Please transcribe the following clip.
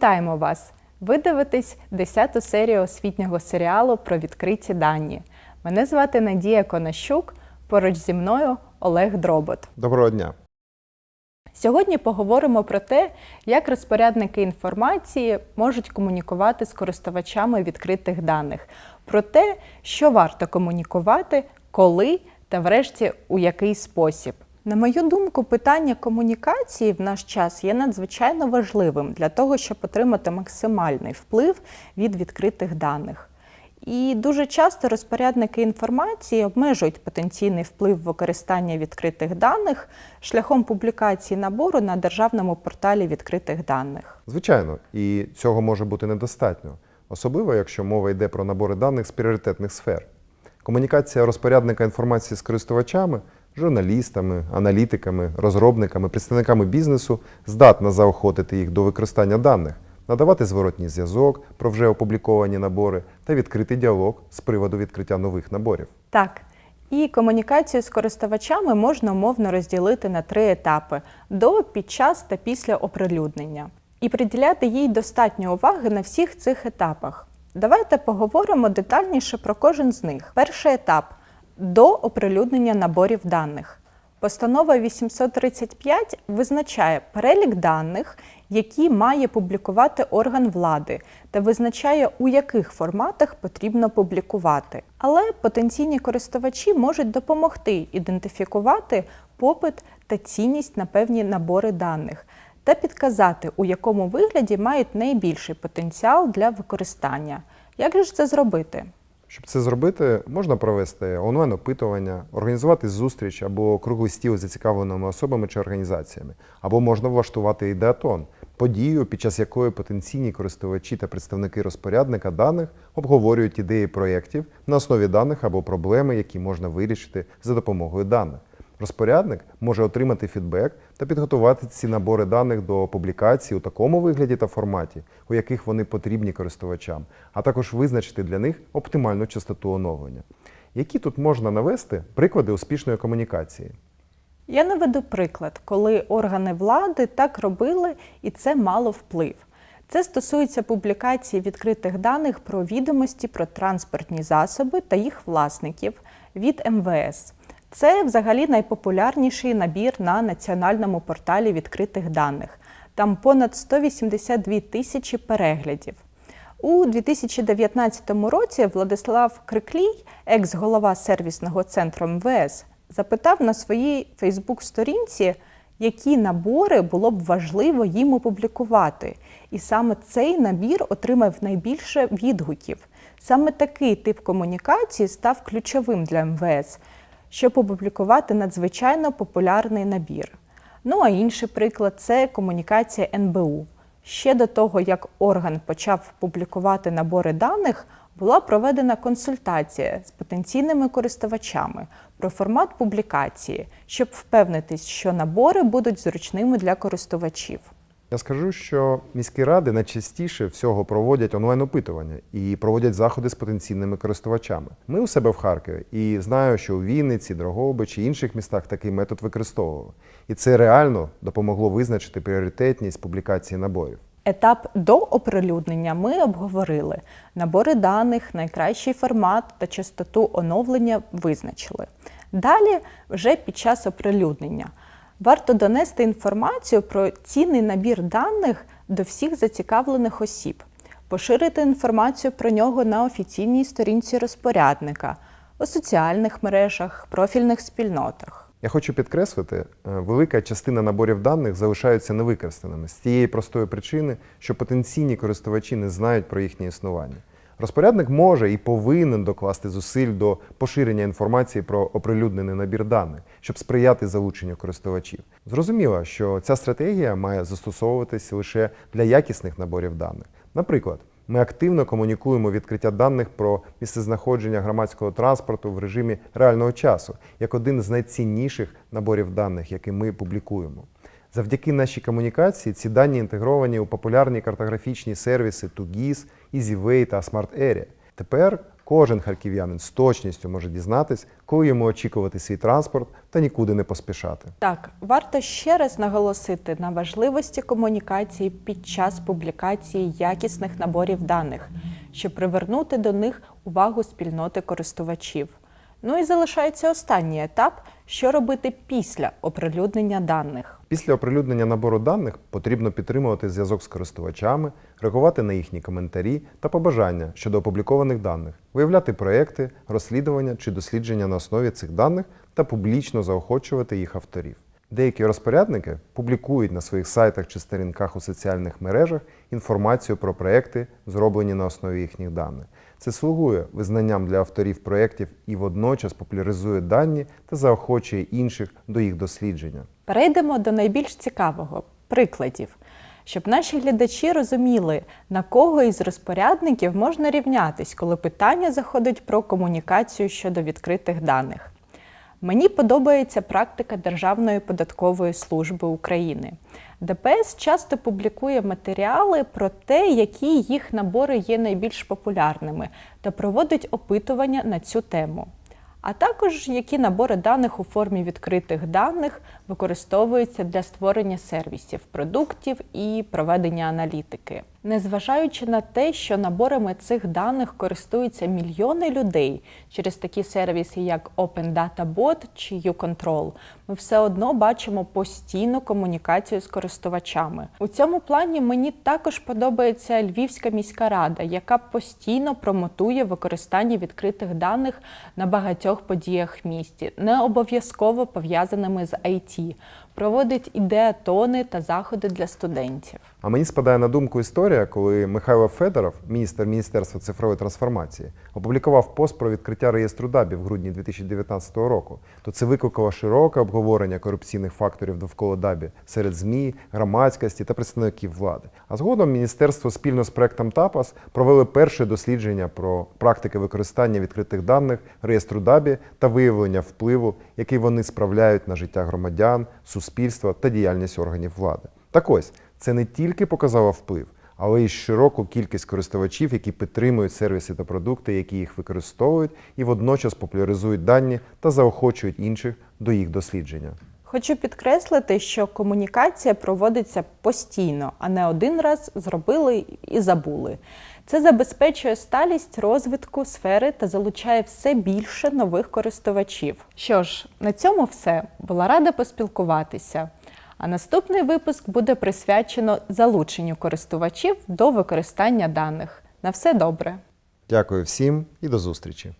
Вітаємо вас! Ви дивитесь 10-ту серію освітнього серіалу про відкриті дані. Мене звати Надія Конощук. Поруч зі мною Олег Дробот. Доброго дня. Сьогодні поговоримо про те, як розпорядники інформації можуть комунікувати з користувачами відкритих даних, про те, що варто комунікувати, коли та, врешті, у який спосіб. На мою думку, питання комунікації в наш час є надзвичайно важливим для того, щоб отримати максимальний вплив від відкритих даних. І дуже часто розпорядники інформації обмежують потенційний вплив використання відкритих даних шляхом публікації набору на державному порталі відкритих даних. Звичайно, і цього може бути недостатньо, особливо якщо мова йде про набори даних з пріоритетних сфер. Комунікація розпорядника інформації з користувачами, журналістами, аналітиками, розробниками, представниками бізнесу здатна заохотити їх до використання даних, надавати зворотній зв'язок про вже опубліковані набори та відкритий діалог з приводу відкриття нових наборів. Так. І комунікацію з користувачами можна умовно розділити на три етапи: до, під час та після оприлюднення. І приділяти їй достатньо уваги на всіх цих етапах. Давайте поговоримо детальніше про кожен з них. Перший етап до оприлюднення наборів даних. Постанова 835 визначає перелік даних, які має публікувати орган влади, та визначає, у яких форматах потрібно публікувати. Але потенційні користувачі можуть допомогти ідентифікувати попит та цінність на певні набори даних та підказати, у якому вигляді мають найбільший потенціал для використання. Як же це зробити? Щоб це зробити, можна провести онлайн-опитування, організувати зустріч або круглий стіл з зацікавленими особами чи організаціями, або можна влаштувати ідеатон, подію, під час якої потенційні користувачі та представники розпорядника даних обговорюють ідеї проєктів на основі даних або проблеми, які можна вирішити за допомогою даних. Розпорядник може отримати фідбек та підготувати ці набори даних до публікації у такому вигляді та форматі, у яких вони потрібні користувачам, а також визначити для них оптимальну частоту оновлення. Які тут можна навести приклади успішної комунікації? Я наведу приклад, коли органи влади так робили, і це мало вплив. Це стосується публікації відкритих даних про відомості про транспортні засоби та їх власників від МВС. Це взагалі найпопулярніший набір на національному порталі відкритих даних. Там понад 182 тисячі переглядів. У 2019 році Владислав Криклій, екс-голова сервісного центру МВС, запитав на своїй Фейсбук-сторінці, які набори було б важливо їм опублікувати. І саме цей набір отримав найбільше відгуків. Саме такий тип комунікації став ключовим для МВС щоб опублікувати надзвичайно популярний набір. Ну а інший приклад це комунікація НБУ. Ще до того, як орган почав публікувати набори даних, була проведена консультація з потенційними користувачами про формат публікації, щоб впевнитись, що набори будуть зручними для користувачів. Я скажу, що міські ради найчастіше всього проводять онлайн-опитування і проводять заходи з потенційними користувачами. Ми у себе в Харкові і знаю, що у Вінниці, Дрогобичі інших містах такий метод використовували. І це реально допомогло визначити пріоритетність публікації наборів. Етап до оприлюднення ми обговорили. Набори даних, найкращий формат та частоту оновлення визначили. Далі, вже під час оприлюднення, варто донести інформацію про цінний набір даних до всіх зацікавлених осіб, поширити інформацію про нього на офіційній сторінці розпорядника, у соціальних мережах, профільних спільнотах. Я хочу підкреслити, е, велика частина наборів даних залишаються невикористаними з тієї простої причини, що потенційні користувачі не знають про їхнє існування. Розпорядник може і повинен докласти зусиль до поширення інформації про оприлюднений набір даних, щоб сприяти залученню користувачів. Зрозуміло, що ця стратегія має застосовуватись лише для якісних наборів даних. Наприклад, ми активно комунікуємо відкриття даних про місцезнаходження громадського транспорту в режимі реального часу як один з найцінніших наборів даних, які ми публікуємо. Завдяки нашій комунікації ці дані інтегровані у популярні картографічні сервіси TUGIS, EasyWay та SmartArea. Тепер Кожен харків'янин з точністю може дізнатись, коли йому очікувати свій транспорт та нікуди не поспішати. Так, варто ще раз наголосити на важливості комунікації під час публікації якісних наборів даних, щоб привернути до них увагу спільноти користувачів. Ну і залишається останній етап, що робити після оприлюднення даних. Після оприлюднення набору даних потрібно підтримувати зв'язок з користувачами, реагувати на їхні коментарі та побажання щодо опублікованих даних, виявляти проекти, розслідування чи дослідження на основі цих даних та публічно заохочувати їх авторів. Деякі розпорядники публікують на своїх сайтах чи сторінках у соціальних мережах інформацію про проекти, зроблені на основі їхніх даних. Це слугує визнанням для авторів проєктів і водночас популяризує дані та заохочує інших до їх дослідження. Перейдемо до найбільш цікавого прикладів, щоб наші глядачі розуміли, на кого із розпорядників можна рівнятись, коли питання заходить про комунікацію щодо відкритих даних. Мені подобається практика Державної податкової служби України. ДПС часто публікує матеріали про те, які їх набори є найбільш популярними, та проводить опитування на цю тему. А також які набори даних у формі відкритих даних використовуються для створення сервісів, продуктів і проведення аналітики. Незважаючи на те, що наборами цих даних користуються мільйони людей через такі сервіси, як Open Data Bot чи YouControl, ми все одно бачимо постійну комунікацію з користувачами. У цьому плані мені також подобається Львівська міська рада, яка постійно промотує використання відкритих даних на багатьох подіях в місті, не обов'язково пов'язаними з IT, проводить ідеатони та заходи для студентів. А мені спадає на думку історія, коли Михайло Федоров, міністр Міністерства цифрової трансформації, опублікував пост про відкриття реєстру ДАБІ в грудні 2019 року. То це викликало широке обговорення корупційних факторів довкола ДАБІ серед ЗМІ, громадськості та представників влади. А згодом міністерство спільно з проектом ТАПАС провели перше дослідження про практики використання відкритих даних реєстру ДАБІ та виявлення впливу, який вони справляють на життя громадян, суспільства та діяльність органів влади. Так ось це не тільки показало вплив, але й широку кількість користувачів, які підтримують сервіси та продукти, які їх використовують, і водночас популяризують дані та заохочують інших до їх дослідження. Хочу підкреслити, що комунікація проводиться постійно, а не один раз зробили і забули. Це забезпечує сталість розвитку сфери та залучає все більше нових користувачів. Що ж, на цьому все. Була рада поспілкуватися. А наступний випуск буде присвячено залученню користувачів до використання даних. На все добре! Дякую всім і до зустрічі!